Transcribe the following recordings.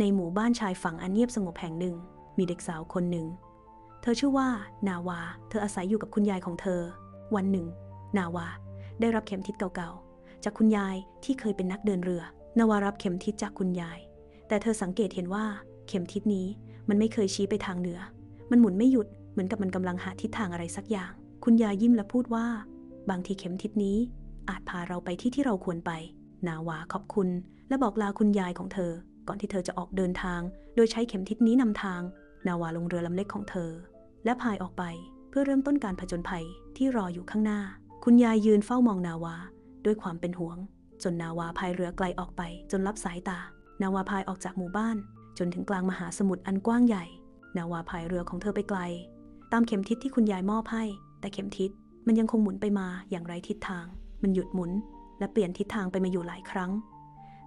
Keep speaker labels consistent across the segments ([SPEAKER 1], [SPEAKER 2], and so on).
[SPEAKER 1] ในหมู่บ้านชายฝั่งอันเงียบสงบแห่งหนึ่ง มีเด็กสาวคนหนึ่ง เธอชื่อว่านาวา เธออาศัยอยู่กับคุณยายของเธอ วันหนึ่ง นาวา ได้รับเข็มทิศเก่าๆ จากคุณยายที่เคยเป็นนักเดินเรือ นาวารับเข็มทิศจากคุณยาย แต่เธอสังเกตเห็นว่าเข็มทิศนี้มันไม่เคยชี้ไปทางเหนือ มันหมุนไม่หยุดเหมือนกับมันกำลังหาทิศทางอะไรสักอย่าง คุณยายยิ้มและพูดว่า บางทีเข็มทิศนี้ อาจพาเราไปที่ที่เราควรไป นาวาขอบคุณ และบอกลาคุณยายของเธอ ก่อนที่เธอจะออกเดินทาง โดยใช้เข็มทิศนี้นำทาง นาวาลงเรือลำเล็กของเธอ และพายออกไปเพื่อเริ่มต้นการผจญภัยที่รออยู่ข้างหน้า คุณยายยืนเฝ้ามองนาวาด้วยความเป็นห่วง จนนาวาพายเรือไกลออกไปจนลับสายตา นาวาพายออกจากหมู่บ้าน จนถึงกลางมหาสมุทรอันกว้างใหญ่ นาวาพายเรือของเธอไปไกล ตามเข็มทิศที่คุณยายมอบให้ แต่เข็มทิศมันยังคงหมุนไปมาอย่างไร้ทิศทาง มันหยุดหมุน และเปลี่ยนทิศทางไปมาอยู่หลายครั้ง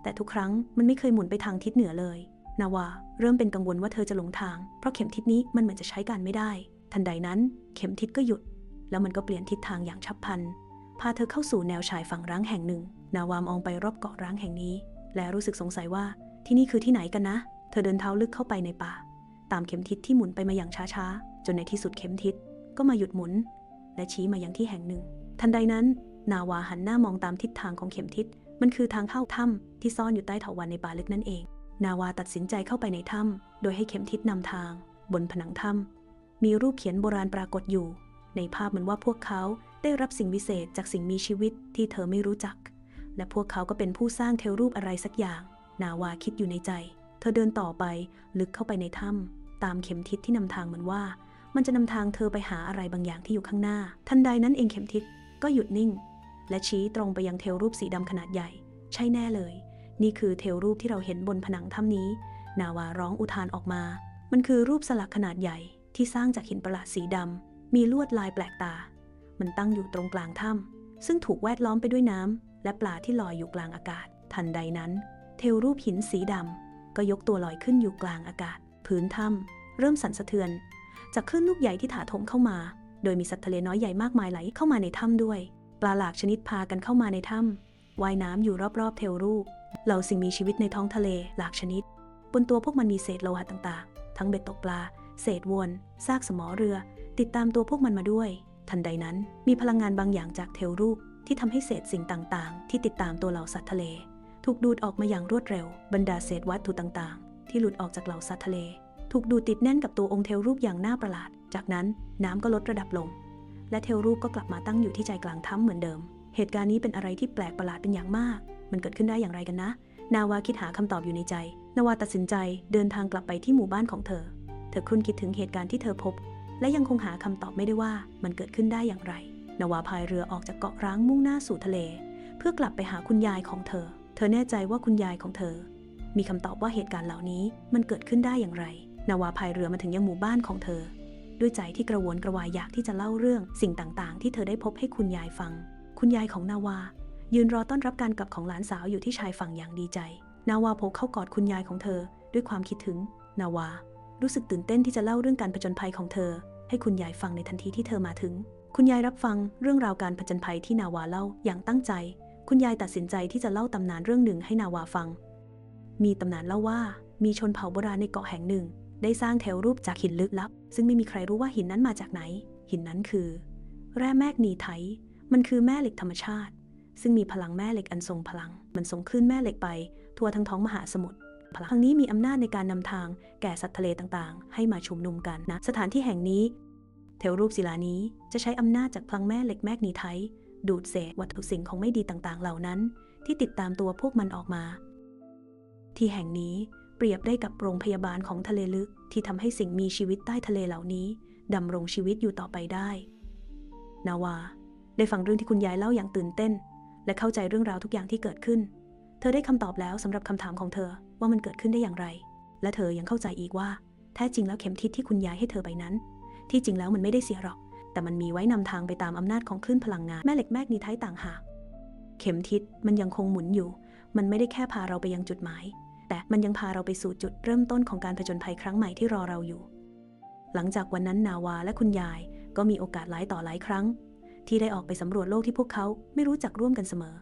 [SPEAKER 1] แต่ทุกครั้งมันไม่เคยหมุนไปทางทิศเหนือเลย นาวาเริ่มเป็นกังวลว่าเธอจะหลงทาง เพราะเข็มทิศนี้มันเหมือนจะใช้การไม่ได้ ทันใดนั้น เข็มทิศก็หยุด แล้วมันก็เปลี่ยนทิศทางอย่างฉับพลัน พาเธอเข้าสู่แนวชายฝั่งร้างแห่งหนึ่ง นาวามองไปรอบเกาะร้างแห่งนี้ และรู้สึกสงสัยว่าที่นี่คือที่ไหนกันนะ เธอเดินเท้าลึกเข้าไปในป่า ตามเข็มทิศที่หมุนไปมาอย่างช้าๆ จนในที่สุดเข็มทิศก็มาหยุดหมุน และชี้มายังที่แห่งหนึ่ง ทันใดนั้น นาวาหันหน้ามองตามทิศทางของเข็มทิศ มันคือทางเข้าถ้ำที่ซ่อนอยู่ใต้เถาวัลย์ในป่าลึกนั่นเอง นาวาตัดสินใจเข้าไปในถ้ำโดยให้เข็มทิศนำทาง บนผนังถ้ำมีรูปเขียนโบราณปรากฏอยู่ ในภาพเหมือนว่าพวกเขาได้รับสิ่งวิเศษจากสิ่งมีชีวิตที่เธอไม่รู้จัก และพวกเขาก็เป็นผู้สร้างเทวรูปอะไรสักอย่าง นาวาคิดอยู่ในใจ เธอเดินต่อไปลึกเข้าไปในถ้ำตามเข็มทิศที่นำทางเหมือนว่า มันจะนำทางเธอไปหาอะไรบางอย่างที่อยู่ข้างหน้า ทันใดนั้นเองเข็มทิศก็หยุดนิ่ง และชี้ตรงไปยังเทวรูปสีดำขนาดใหญ่ ใช่แน่เลย นี่คือเทวรูปที่เราเห็นบนผนังถ้ำนี้ นาวาร้องอุทานออกมา มันคือรูปสลักขนาดใหญ่ที่สร้างจากหินประหลาดสีดำมีลวดลายแปลกตา มันตั้งอยู่ตรงกลางถ้ำซึ่งถูกแวดล้อมไปด้วยน้ำและปลาที่ลอยอยู่กลางอากาศ ทันใดนั้น เทวรูปหินสีดำก็ยกตัวลอยขึ้นอยู่กลางอากาศ พื้นถ้ำเริ่มสั่นสะเทือน จากคลื่นลูกใหญ่ที่ถาโถมเข้ามา โดยมีสัตว์ทะเลน้อยใหญ่มากมายไหลเข้ามาในถ้ำด้วย ปลาหลากชนิดพากันเข้ามาในถ้ำว่ายน้ำอยู่รอบๆเทวรูปเหล่าสิ่งมีชีวิตในท้องทะเลหลากชนิด บนตัวพวกมันมีเศษโลหะต่างๆ ทั้งเบ็ดตกปลา เศษวนซากสมอเรือ ติดตามตัวพวกมันมาด้วย ทันใดนั้นมีพลังงานบางอย่างจากเทวรูปที่ทำให้เศษสิ่งต่างๆ ที่ติดตามตัวเหล่าสัตว์ทะเล ถูกดูดออกมาอย่างรวดเร็ว บรรดาเศษวัตถุต่างๆ ที่หลุดออกจากเหล่าสัตว์ทะเล ถูกดูดติดแน่นกับตัวองค์เทวรูปอย่างน่าประหลาด จากนั้นน้ำก็ลดระดับลง และเทวรูปก็กลับมาตั้งอยู่ที่ใจกลางถ้ำเหมือนเดิม เหตุการณ์นี้เป็นอะไรที่แปลกประหลาดเป็นอย่างมาก มันเกิดขึ้นได้อย่างไรกันนะ นาวาคิดหาคำตอบอยู่ในใจ นาวาตัดสินใจเดินทางกลับไปที่หมู่บ้านของเธอ เธอครุ่นคิดถึงเหตุการณ์ที่เธอพบ และยังคงหาคำตอบไม่ได้ว่ามันเกิดขึ้นได้อย่างไร นาวาพายเรือออกจากเกาะร้างมุ่งหน้าสู่ทะเล เพื่อกลับไปหาคุณยายของเธอ เธอแน่ใจว่าคุณยายของเธอ มีคำตอบว่าเหตุการณ์เหล่านี้มันเกิดขึ้นได้อย่างไร นาวาพายเรือมาถึงยังหมู่บ้านของเธอ ด้วยใจที่กระวนกระวายอยากที่จะเล่าเรื่องสิ่งต่างๆ ที่เธอได้พบให้คุณยายฟัง คุณยายของนาวา ยืนรอต้อนรับการกลับของหลานสาวอยู่ที่ชายฝั่งอย่างดีใจ นาวาโผล่เข้ากอดคุณยายของเธอ ด้วยความคิดถึง นาวา รู้สึกตื่นเต้นที่จะเล่าเรื่องการผจญภัยของเธอ ให้คุณยายฟังในทันทีที่เธอมาถึง คุณยายรับฟังเรื่องราวการผจญภัยที่นาวาเล่าอย่างตั้งใจ คุณยายตัดสินใจที่จะเล่าตำนานเรื่องหนึ่งให้นาวาฟัง มีตำนานเล่าว่ามีชนเผ่าโบราณในเกาะแห่งหนึ่ง ได้สร้างแถวรูปจากหินลึกลับ ซึ่งไม่มีใครรู้ว่าหินนั้นมาจากไหน หินนั้นคือ แร่แมกนีไทต์มันคือแม่เหล็กธรรมชาติ ซึ่งมีพลังแม่เหล็กอันทรงพลัง มันส่งคลื่นแม่เหล็กไป ทั่วทั้งท้องมหาสมุทรพลังนี้มีอำนาจในการนำทางแก่สัตว์ทะเลต่างๆ ให้มาชุมนุมกันนะสถานที่แห่งนี้เทวรูปศิลานี้จะใช้อำนาจจากพลังแม่เหล็กแมกนีไทต์ดูดเศษวัตถุสิ่งของไม่ดีต่างๆ เหล่านั้น ที่ติดตามตัวพวกมันออกมา ที่แห่งนี้ รียบได้กับโรงพยาบาลของทะเลลึกที่ทำให้สิ่งมีชีวิตใต้ทะเลเหล่านี้ดำรงชีวิตอยู่ต่อไปได้ นาวา ได้ฟังเรื่องที่คุณยายเล่าอย่างตื่นเต้น และเข้าใจเรื่องราวทุกอย่างที่เกิดขึ้น เธอได้คำตอบแล้วสำหรับคำถามของเธอว่ามันเกิดขึ้นได้อย่างไร และเธอยังเข้าใจอีกว่า แท้จริงแล้วเข็มทิศที่คุณยายให้เธอไปนั้น ที่จริงแล้วมันไม่ได้เสียหรอก แต่มันมีไว้นำทางไปตามอำนาจของคลื่นพลังงานแม่เหล็กแมกนีไทต์ต่างหากเข็มทิศมันยังคงหมุนอยู่ มันไม่ได้แค่พาเราไปยังจุดหมาย แต่มันยังพาเราไปสู่จุดเริ่มต้นของการผจญภัยครั้งใหม่ที่รอเราอยู่ หลังจากวันนั้นนาวาและคุณยายก็มีโอกาสหลายต่อหลายครั้ง ที่ได้ออกไปสำรวจโลกที่พวกเขาไม่รู้จักร่วมกันเสมอ